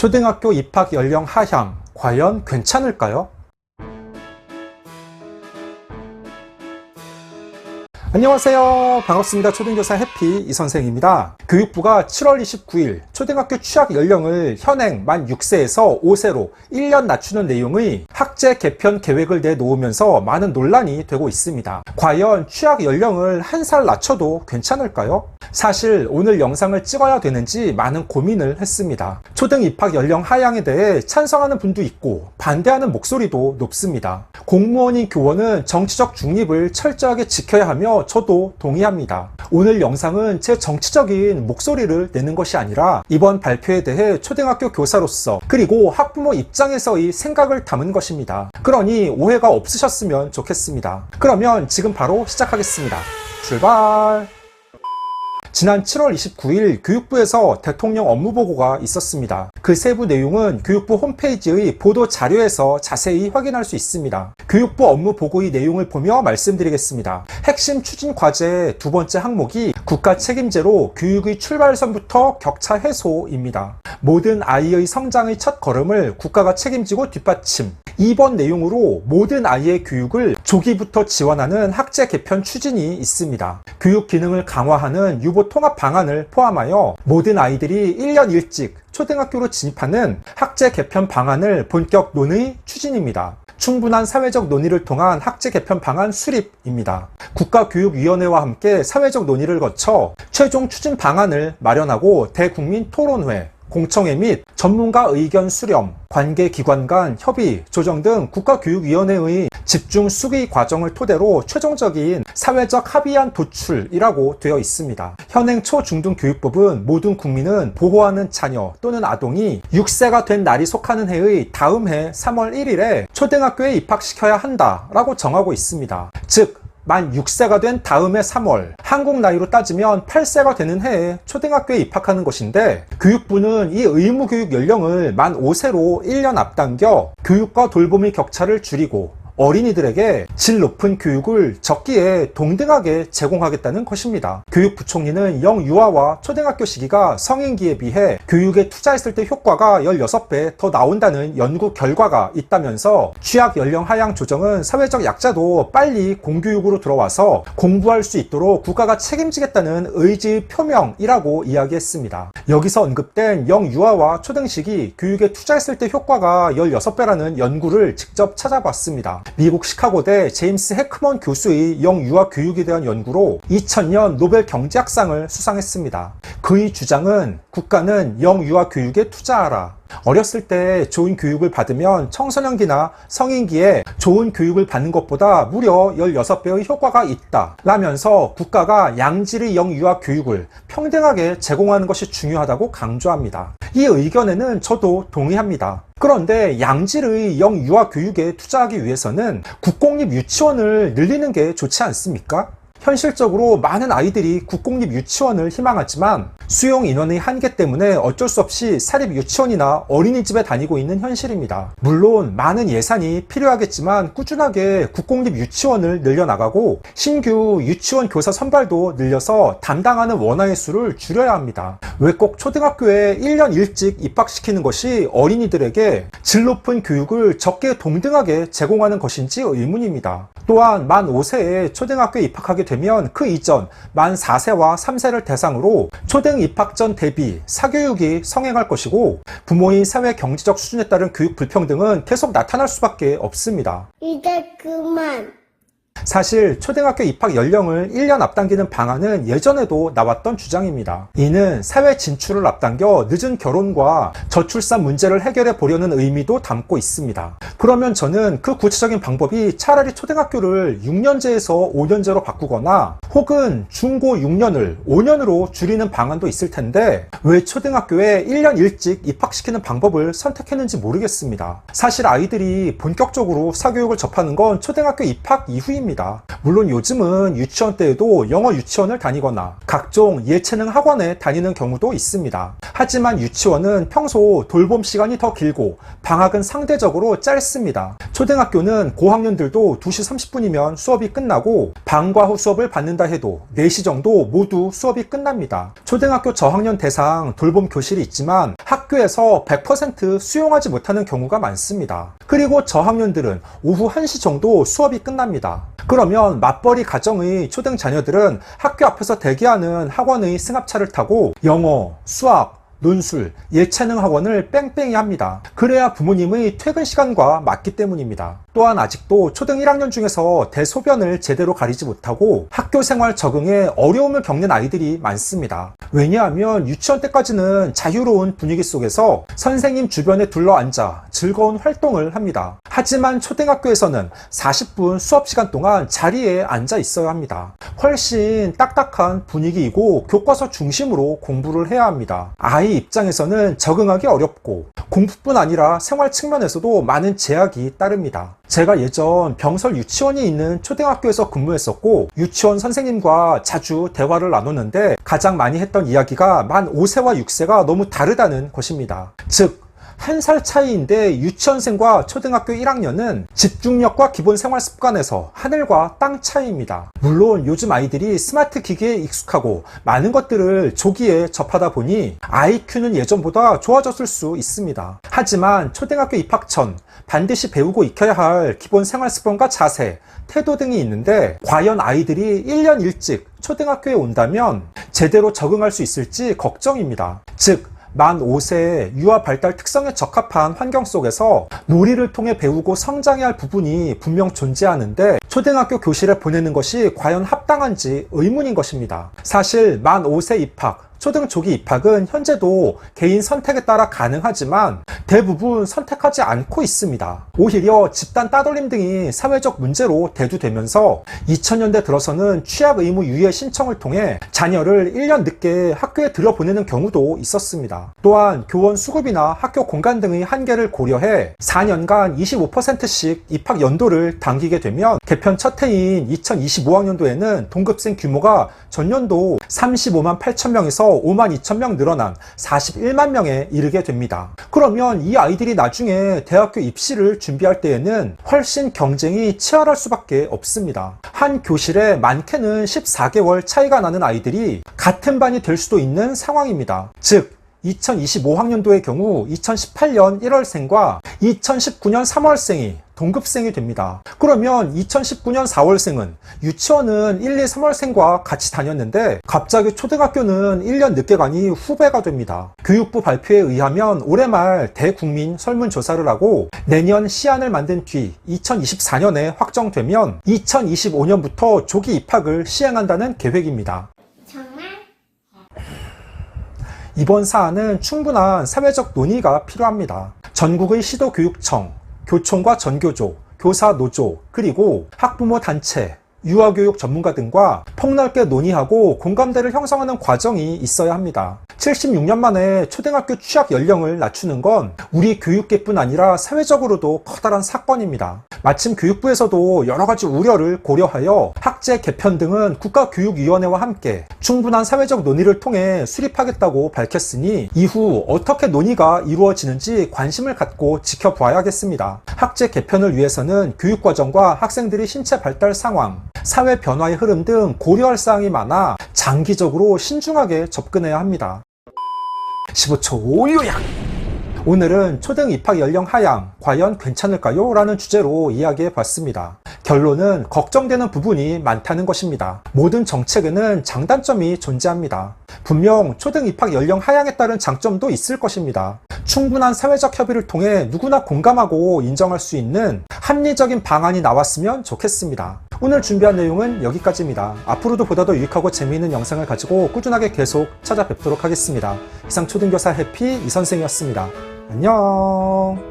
초등학교 입학 연령 하향, 과연 괜찮을까요? 안녕하세요. 반갑습니다. 초등교사 해피 이 선생입니다. 교육부가 7월 29일 초등학교 취학 연령을 현행 만 6세에서 5세로 1년 낮추는 내용의 학제 개편 계획을 내놓으면서 많은 논란이 되고 있습니다. 과연 취학 연령을 한 살 낮춰도 괜찮을까요? 사실 오늘 영상을 찍어야 되는지 많은 고민을 했습니다. 초등 입학 연령 하향에 대해 찬성하는 분도 있고 반대하는 목소리도 높습니다. 공무원인 교원은 정치적 중립을 철저하게 지켜야 하며 저도 동의합니다. 오늘 영상은 제 정치적인 목소리를 내는 것이 아니라 이번 발표에 대해 초등학교 교사로서 그리고 학부모 입장에서의 생각을 담은 것입니다. 그러니 오해가 없으셨으면 좋겠습니다. 그러면 지금 바로 시작하겠습니다. 출발! 지난 7월 29일 교육부에서 대통령 업무 보고가 있었습니다. 그 세부 내용은 교육부 홈페이지의 보도 자료에서 자세히 확인할 수 있습니다. 교육부 업무 보고의 내용을 보며 말씀드리겠습니다. 핵심 추진 과제 두 번째 항목이 국가 책임제로 교육의 출발선부터 격차 해소입니다. 모든 아이의 성장의 첫 걸음을 국가가 책임지고 뒷받침. 2번 내용으로 모든 아이의 교육을 조기부터 지원하는 학제 개편 추진이 있습니다. 교육 기능을 강화하는 유보 통합 방안을 포함하여 모든 아이들이 1년 일찍 초등학교로 진입하는 학제 개편 방안을 본격 논의 추진입니다. 충분한 사회적 논의를 통한 학제 개편 방안 수립입니다. 국가교육위원회와 함께 사회적 논의를 거쳐 최종 추진 방안을 마련하고 대국민 토론회, 공청회 및 전문가 의견 수렴, 관계 기관 간 협의, 조정 등 국가교육위원회의 집중 수기 과정을 토대로 최종적인 사회적 합의안 도출이라고 되어 있습니다. 현행 초중등교육법은 모든 국민은 보호하는 자녀 또는 아동이 6세가 된 날이 속하는 해의 다음 해 3월 1일에 초등학교에 입학시켜야 한다라고 정하고 있습니다. 즉, 만 6세가 된 다음해 3월, 한국 나이로 따지면 8세가 되는 해에 초등학교에 입학하는 것인데, 교육부는 이 의무교육 연령을 만 5세로 1년 앞당겨 교육과 돌봄의 격차를 줄이고 어린이들에게 질 높은 교육을 적기에 동등하게 제공하겠다는 것입니다. 교육부총리는 영유아와 초등학교 시기가 성인기에 비해 교육에 투자했을 때 효과가 16배 더 나온다는 연구 결과가 있다면서 취약 연령 하향 조정은 사회적 약자도 빨리 공교육으로 들어와서 공부할 수 있도록 국가가 책임지겠다는 의지 표명이라고 이야기했습니다. 여기서 언급된 영유아와 초등 시기 교육에 투자했을 때 효과가 16배라는 연구를 직접 찾아봤습니다. 미국 시카고대 제임스 해크먼 교수의 영유아 교육에 대한 연구로 2000년 노벨 경제학상을 수상했습니다. 그의 주장은 국가는 영유아 교육에 투자하라. 어렸을 때 좋은 교육을 받으면 청소년기나 성인기에 좋은 교육을 받는 것보다 무려 16배의 효과가 있다. 라면서 국가가 양질의 영유아 교육을 평등하게 제공하는 것이 중요하다고 강조합니다. 이 의견에는 저도 동의합니다. 그런데 양질의 영유아 교육에 투자하기 위해서는 국공립 유치원을 늘리는 게 좋지 않습니까? 현실적으로 많은 아이들이 국공립 유치원을 희망하지만 수용 인원의 한계 때문에 어쩔 수 없이 사립 유치원이나 어린이집에 다니고 있는 현실입니다. 물론 많은 예산이 필요하겠지만 꾸준하게 국공립 유치원을 늘려나가고 신규 유치원 교사 선발도 늘려서 담당하는 원아의 수를 줄여야 합니다. 왜 꼭 초등학교에 1년 일찍 입학시키는 것이 어린이들에게 질 높은 교육을 적게 동등하게 제공하는 것인지 의문입니다. 또한 만 5세에 초등학교에 입학하게 되면 그 이전 만 4세와 3세를 대상으로 초등 입학 전 대비 사교육이 성행할 것이고 부모의 사회 경제적 수준에 따른 교육 불평등은 계속 나타날 수밖에 없습니다. 이제 그만. 사실 초등학교 입학 연령을 1년 앞당기는 방안은 예전에도 나왔던 주장입니다. 이는 사회 진출을 앞당겨 늦은 결혼과 저출산 문제를 해결해 보려는 의미도 담고 있습니다. 그러면 저는 그 구체적인 방법이 차라리 초등학교를 6년제에서 5년제로 바꾸거나 혹은 중고 6년을 5년으로 줄이는 방안도 있을 텐데 왜 초등학교에 1년 일찍 입학시키는 방법을 선택했는지 모르겠습니다. 사실 아이들이 본격적으로 사교육을 접하는 건 초등학교 입학 이후입니다. 피입니다. 물론 요즘은 유치원 때에도 영어 유치원을 다니거나 각종 예체능 학원에 다니는 경우도 있습니다. 하지만 유치원은 평소 돌봄 시간이 더 길고 방학은 상대적으로 짧습니다. 초등학교는 고학년들도 2시 30분이면 수업이 끝나고 방과 후 수업을 받는다 해도 4시 정도 모두 수업이 끝납니다. 초등학교 저학년 대상 돌봄 교실이 있지만 학 교에서 100% 수용하지 못하는 경우가 많습니다. 그리고 저학년들은 오후 1시 정도 수업이 끝납니다. 그러면 맞벌이 가정의 초등 자녀들은 학교 앞에서 대기하는 학원의 승합차를 타고 영어, 수학, 논술, 예체능 학원을 뺑뺑이 합니다. 그래야 부모님의 퇴근 시간과 맞기 때문입니다. 또한 아직도 초등 1학년 중에서 대소변을 제대로 가리지 못하고 학교 생활 적응에 어려움을 겪는 아이들이 많습니다. 왜냐하면 유치원 때까지는 자유로운 분위기 속에서 선생님 주변에 둘러앉아 즐거운 활동을 합니다. 하지만 초등학교에서는 40분 수업 시간 동안 자리에 앉아 있어야 합니다. 훨씬 딱딱한 분위기이고 교과서 중심으로 공부를 해야 합니다. 아이 입장에서는 적응하기 어렵고 공부뿐 아니라 생활 측면에서도 많은 제약이 따릅니다. 제가 예전 병설 유치원이 있는 초등학교에서 근무했었고 유치원 선생님과 자주 대화를 나눴는데 가장 많이 했던 이야기가 만 5세와 6세가 너무 다르다는 것입니다. 즉, 한 살 차이인데 유치원생과 초등학교 1학년은 집중력과 기본 생활 습관에서 하늘과 땅 차이입니다. 물론 요즘 아이들이 스마트 기기에 익숙하고 많은 것들을 조기에 접하다 보니 IQ는 예전보다 좋아졌을 수 있습니다. 하지만 초등학교 입학 전 반드시 배우고 익혀야 할 기본 생활 습관과 자세, 태도 등이 있는데 과연 아이들이 1년 일찍 초등학교에 온다면 제대로 적응할 수 있을지 걱정입니다. 즉, 만 5세의 유아 발달 특성에 적합한 환경 속에서 놀이를 통해 배우고 성장해야 할 부분이 분명 존재하는데 초등학교 교실에 보내는 것이 과연 합당한지 의문인 것입니다. 사실 만 5세 입학, 초등 조기 입학은 현재도 개인 선택에 따라 가능하지만 대부분 선택하지 않고 있습니다. 오히려 집단 따돌림 등이 사회적 문제로 대두되면서 2000년대 들어서는 취약 의무 유예 신청을 통해 자녀를 1년 늦게 학교에 들여보내는 경우도 있었습니다. 또한 교원 수급이나 학교 공간 등의 한계를 고려해 4년간 25%씩 입학 연도를 당기게 되면 개편 첫 해인 2025학년도에는 동급생 규모가 전년도 35만 8천 명에서 5만 2천 명 늘어난 41만 명에 이르게 됩니다. 그러면 이 아이들이 나중에 대학교 입시를 준비할 때에는 훨씬 경쟁이 치열할 수밖에 없습니다. 한 교실에 많게는 14개월 차이가 나는 아이들이 같은 반이 될 수도 있는 상황입니다. 즉, 2025학년도의 경우 2018년 1월생과 2019년 3월생이 동급생이 됩니다. 그러면 2019년 4월생은 유치원은 1, 2, 3월생과 같이 다녔는데 갑자기 초등학교는 1년 늦게 가니 후배가 됩니다. 교육부 발표에 의하면 올해 말 대국민 설문조사를 하고 내년 시안을 만든 뒤 2024년에 확정되면 2025년부터 조기 입학을 시행한다는 계획입니다. 정말 이번 사안은 충분한 사회적 논의가 필요합니다. 전국의 시도교육청, 교총과 전교조, 교사 노조, 그리고 학부모 단체, 유아교육 전문가 등과 폭넓게 논의하고 공감대를 형성하는 과정이 있어야 합니다. 76년 만에 초등학교 취학 연령을 낮추는 건 우리 교육계뿐 아니라 사회적으로도 커다란 사건입니다. 마침 교육부에서도 여러 가지 우려를 고려하여 학제 개편 등은 국가교육위원회와 함께 충분한 사회적 논의를 통해 수립하겠다고 밝혔으니 이후 어떻게 논의가 이루어지는지 관심을 갖고 지켜봐야겠습니다. 학제 개편을 위해서는 교육과정과 학생들의 신체 발달 상황, 사회 변화의 흐름 등 고려할 사항이 많아 장기적으로 신중하게 접근해야 합니다. 15초 요약! 오늘은 초등 입학 연령 하향, 과연 괜찮을까요? 라는 주제로 이야기해 봤습니다. 결론은 걱정되는 부분이 많다는 것입니다. 모든 정책에는 장단점이 존재합니다. 분명 초등 입학 연령 하향에 따른 장점도 있을 것입니다. 충분한 사회적 협의를 통해 누구나 공감하고 인정할 수 있는 합리적인 방안이 나왔으면 좋겠습니다. 오늘 준비한 내용은 여기까지입니다. 앞으로도 보다 더 유익하고 재미있는 영상을 가지고 꾸준하게 계속 찾아뵙도록 하겠습니다. 이상 초등교사 해피 이선생이었습니다. 안녕.